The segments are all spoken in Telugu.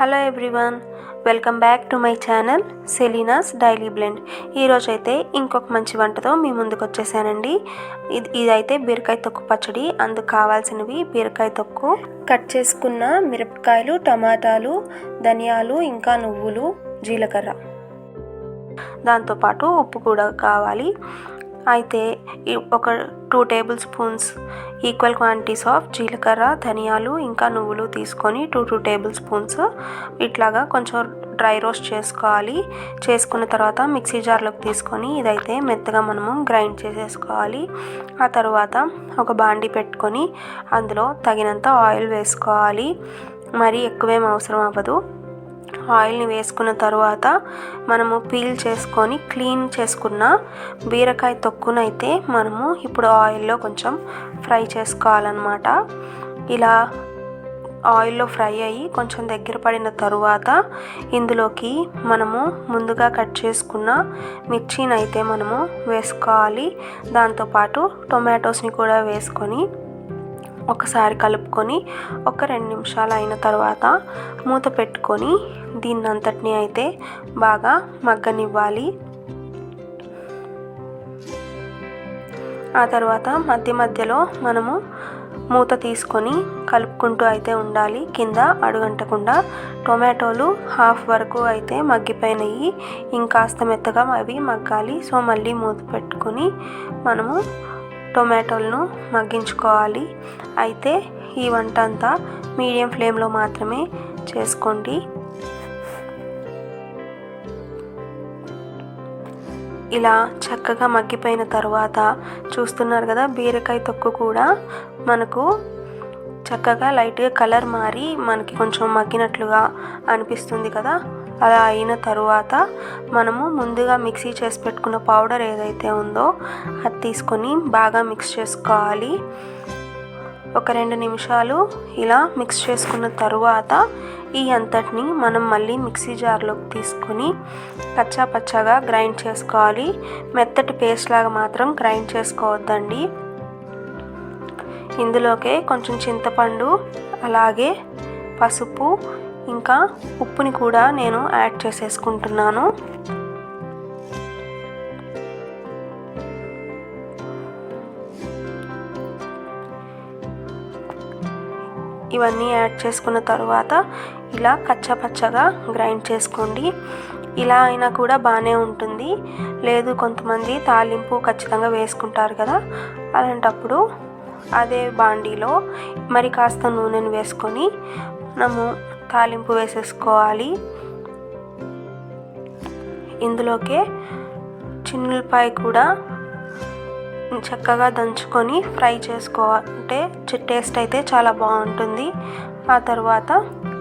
Hello everyone welcome back to my channel Selina's daily blend ఈరోజు అయితే ఇంకొక మంచి వంటతో మీ ముందుకు వచ్చేసానండి. ఇది ఇదైతే బీరకాయ తొక్కు పచ్చడి. అందుకు కావాల్సినవి బీరకాయ తొక్కు. కట్ చేసుకున్న మిరపకాయలు టమాటాలు ధనియాలు ఇంకా నువ్వులు జీలకర్ర. దాంతోపాటు ఉప్పు కూడా కావాలి. అయితే ఒక two tablespoons equal quantities of జీలకర్ర ధనియాలు ఇంకా నువ్వులు తీసుకొని టూ టూ టేబుల్ స్పూన్స్ ఇట్లాగా కొంచెం డ్రై రోస్ట్ చేసుకోవాలి. చేసుకున్న తర్వాత మిక్సీ జార్లోకి తీసుకొని ఇదైతే మెత్తగా మనము గ్రైండ్ చేసేసుకోవాలి. ఆ తర్వాత ఒక బాండి పెట్టుకొని అందులో తగినంత ఆయిల్ వేసుకోవాలి. మరీ ఎక్కువేం అవసరం అవ్వదు. ఆయిల్ని వేసుకున్న తర్వాత మనము పీల్ చేసుకొని క్లీన్ చేసుకున్న బీరకాయ తొక్కునైతే మనము ఇప్పుడు ఆయిల్లో కొంచెం ఫ్రై చేసుకోవాలన్నమాట. ఇలా ఆయిల్లో ఫ్రై అయ్యి కొంచెం దగ్గర పడిన తరువాత ఇందులోకి మనము ముందుగా కట్ చేసుకున్న మిర్చిని అయితే మనము వేసుకోవాలి. దాంతోపాటు టొమాటోస్ని కూడా వేసుకొని ఒకసారి కలుపుకొని ఒక రెండు నిమిషాలు అయిన తర్వాత మూత పెట్టుకొని దీన్ని అంతటిని అయితే బాగా మగ్గనివ్వాలి. ఆ తర్వాత మధ్య మధ్యలో మనము మూత తీసుకొని కలుపుకుంటూ అయితే ఉండాలి. కింద అడుగంటకుండా టొమాటోలు హాఫ్ వరకు అయితే మగ్గిపోయినాయి. ఇంకాస్త మెత్తగా అవి మగ్గాలి. సో మళ్ళీ మూత పెట్టుకొని మనము టొమాటోలను మగ్గించుకోవాలి. అయితే ఈ వంట అంతా మీడియం ఫ్లేమ్లో మాత్రమే చేసుకోండి. ఇలా చక్కగా మగ్గిపోయిన తర్వాత చూస్తున్నారు కదా బీరకాయ తొక్కు కూడా మనకు చక్కగా లైట్గా కలర్ మారి మనకి కొంచెం మగ్గినట్లుగా అనిపిస్తుంది కదా. అలా అయిన తరువాత మనము ముందుగా మిక్సీ చేసి పెట్టుకున్న పౌడర్ ఏదైతే ఉందో అది తీసుకొని బాగా మిక్స్ చేసుకోవాలి. ఒక రెండు నిమిషాలు ఇలా మిక్స్ చేసుకున్న తరువాత ఈ అంతటిని మనం మళ్ళీ మిక్సీ జార్లోకి తీసుకొని పచ్చా పచ్చగా గ్రైండ్ చేసుకోవాలి. మెత్తటి పేస్ట్ లాగా మాత్రం గ్రైండ్ చేసుకోవద్దండి. ఇందులోకే కొంచెం చింతపండు అలాగే పసుపు ఇంకా ఉప్పుని కూడా నేను యాడ్ చేసేసుకుంటున్నాను. ఇవన్నీ యాడ్ చేసుకున్న తర్వాత ఇలా కచ్చపచ్చగా గ్రైండ్ చేసుకోండి. ఇలా అయినా కూడా బాగానే ఉంటుంది. లేదు కొంతమంది తాలింపు ఖచ్చితంగా వేసుకుంటారు కదా. అలాంటప్పుడు అదే బాండీలో మరి కాస్త నూనెను వేసుకొని మనము తాలింపు వేసేసుకోవాలి. ఇందులోకే చిన్నులపాయ కూడా చక్కగా దంచుకొని ఫ్రై చేసుకోవాలంటే టేస్ట్ అయితే చాలా బాగుంటుంది. ఆ తర్వాత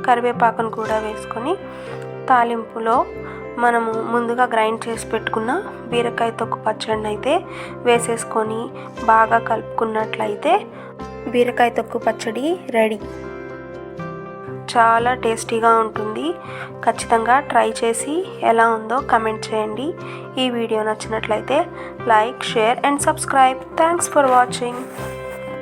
కరివేపాకును కూడా వేసుకొని తాలింపులో మనము ముందుగా గ్రైండ్ చేసి పెట్టుకున్న బీరకాయ తొక్కు పచ్చడిని అయితే వేసేసుకొని బాగా కలుపుకున్నట్లయితే బీరకాయ తొక్కు పచ్చడి రెడీ. చాలా టేస్టీగా ఉంటుంది. ఖచ్చితంగా ట్రై చేసి ఎలా ఉందో కమెంట్ చేయండి. ఈ వీడియో నచ్చినట్లయితే like share and subscribe. Thanks for watching.